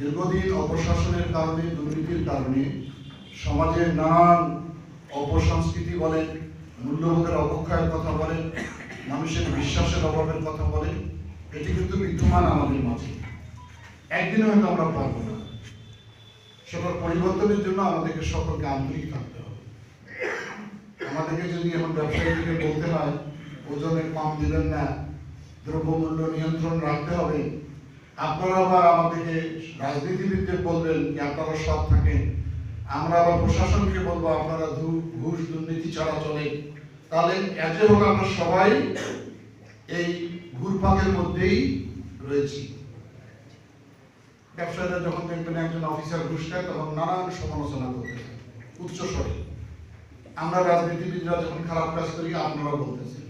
দীর্ঘদিন অপশাসনের কারণে, দুর্নীতির কারণে সমাজের নানান অপসংস্কৃতি বলেন, মূল্যবোধের অবক্ষয়ের কথা বলেন, মানুষের বিশ্বাসের অভাবের কথা বলেন, এটি কিন্তু বিদ্যমান আমাদের মাঝে। একদিন হয়তো আমরা পারব না। সেটার পরিবর্তনের জন্য আমাদেরকে সকলকে আন্তরিক থাকতে হবে। আমাদেরকে যদি এখন ব্যবসায়ীদেরকে বলতে হয়, ওজনের কম দিবেন না, দ্রব্যমূল্য নিয়ন্ত্রণ রাখতে হবে আপনারা আবার আমাদেরকে রাজনীতিবিদদের বলবেন যে আপনারা সৎ থাকেন। আমরা আবার প্রশাসনকে বলব, আপনারা ঘুষ দুর্নীতি ছাড়া চলে তাহলে এতে হোক আমরা সবাই এই ঘুরপাকের মধ্যেই রয়েছি। ব্যবসায়ীরা যখন দেখবেন একজন অফিসার ঘুষ খায় তখন নানান সমালোচনা করতে উচ্চ স্বরে। আমরা রাজনীতিবিদরা যখন খারাপ কাজ করি আপনারা বলতেছেন।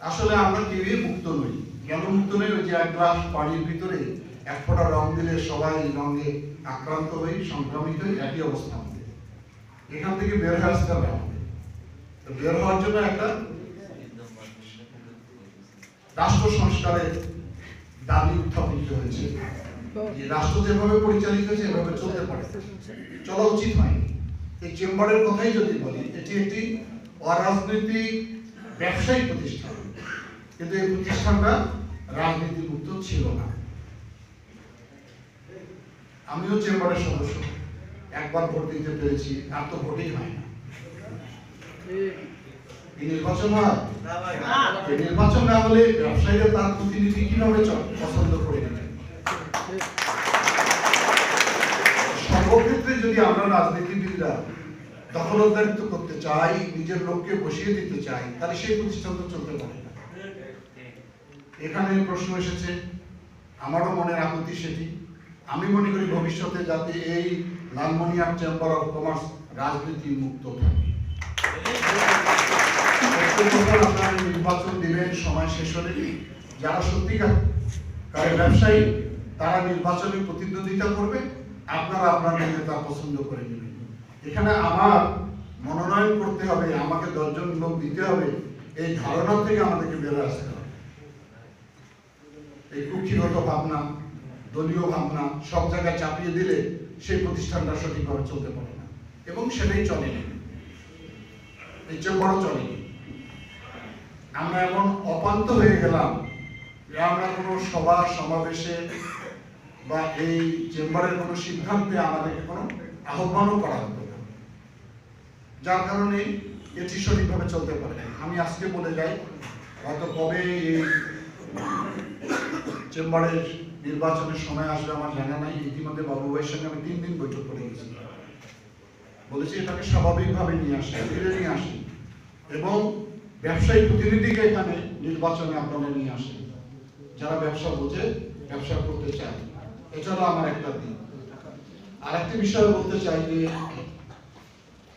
আসলে আমরা কেউই মুক্ত নই। ওই যে এক গ্লাস পানির ভিতরে এক ফোঁটা রং দিলে সবাই রঙে আক্রান্ত হয়ে, সংক্রমিত হয়ে একই অবস্থা আমাদের। এখান থেকে বের হয়ে আসতে হবে বের হওয়ার জন্য একটা রাষ্ট্র সংস্কারের দাবি উত্থাপিত হয়েছে। যে রাষ্ট্র যেভাবে পরিচালিত হয়েছে, এভাবে চলতে পারে। চলা উচিত হয়নি এই চেম্বারের কথাই যদি বলি, এটি একটি অরাজনৈতিক ব্যবসায়িক প্রতিষ্ঠান। কিন্তু এই প্রতিষ্ঠানটা রাজনীতি মুক্ত ছিল না। আমিও চেম্বারের সদস্য। একবার ভোট দিতে পেরেছি, আর তো ভোটই হয় না। নির্বাচন না হলে ব্যবসায়ীরা তার প্রতিনিধি কীভাবে পছন্দ করে সর্বক্ষেত্রে যদি আমরা রাজনীতিবিদরা দখলদারিত্ব করতে চাই, নিজের লোককে বসিয়ে দিতে চাই, তাহলে সেই প্রতিষ্ঠান তো চলতে পারে না। এখানে প্রশ্ন এসেছে, আমারও মনের আপত্তি সেটি। আমি মনে করি ভবিষ্যতে যাতে এই লালমনিয়ার চেম্বার অফ কমার্স রাজনীতি মুক্ত থাকে। আপনারা নির্বাচন দিবেন সময় শেষ হলে যারা সত্যিকার কারের ব্যবসায়ী, তারা নির্বাচনে প্রতিদ্বন্দ্বিতা করবে, আপনারা আপনাদের নেতা পছন্দ করে নেবেন। এখানে আমার মনোনয়ন করতে হবে, আমাকে দশজন লোক দিতে হবে, এই ধারণা থেকে আমাদেরকে বেরোয় আসতে হবে। এই কুক্ষিগত ভাবনা, দলীয় ভাবনা, সব জায়গায় চাপিয়ে দিলে সেই প্রতিষ্ঠানটা সঠিকভাবে চলতে পারে না। এবং সেটাই চলেনি। এই চেম্বারও চলেনি। আমরা এমন অপান্ত হয়ে গেলাম যে আমরা কোনো সভা, সমাবেশে বা এই চেম্বারের কোনো সিদ্ধান্তে আমাদেরকে কোনো আহ্বানও করা হতো না। যার কারণে এটি সঠিকভাবে চলতে পারে। আমি আজকে বলে যাই, হয়তো কবে এই চেম্বারের নির্বাচনের সময় আসবে আমার জানা নাই, ইতিমধ্যে বাবু ভাইয়ের সঙ্গে আমি তিন দিন বৈঠক করে গেছি। বলেছি, এটাকে স্বাভাবিকভাবে নিয়ে আসি ফিরে নিয়ে আসি। এবং ব্যবসায়ী প্রতিনিধিকে এখানে নির্বাচনে আপনারা নিয়ে আসেন যারা ব্যবসা বোঝে, ব্যবসা করতে চায়। এছাড়া আমার একটা দিক। আর একটি বিষয় বলতে চাই যে,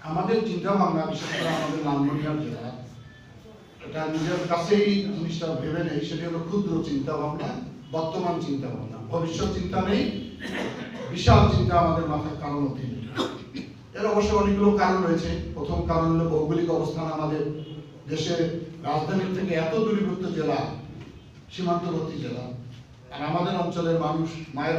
আমাদের চিন্তা ভাবনা বিশেষ করে আমাদের লালমনিরহাট জেলা, এটা নিজের কাছেই জিনিসটা ভেবে নেই, সেটি হলো ক্ষুদ্র চিন্তা ভাবনা বর্তমান চিন্তা ভাবনা ভবিষ্যৎ চিন্তা নেই, বিশাল চিন্তা আমাদের মাথায় কারণ অতি এর অবশ্য অনেকগুলো কারণ রয়েছে। প্রথম কারণ হলো ভৌগোলিক অবস্থান আমাদের দেশের রাজধানী থেকে এত দূরীভূত জেলা, সীমান্তবর্তী জেলা। আর আমাদের অঞ্চলের মানুষ মায়ের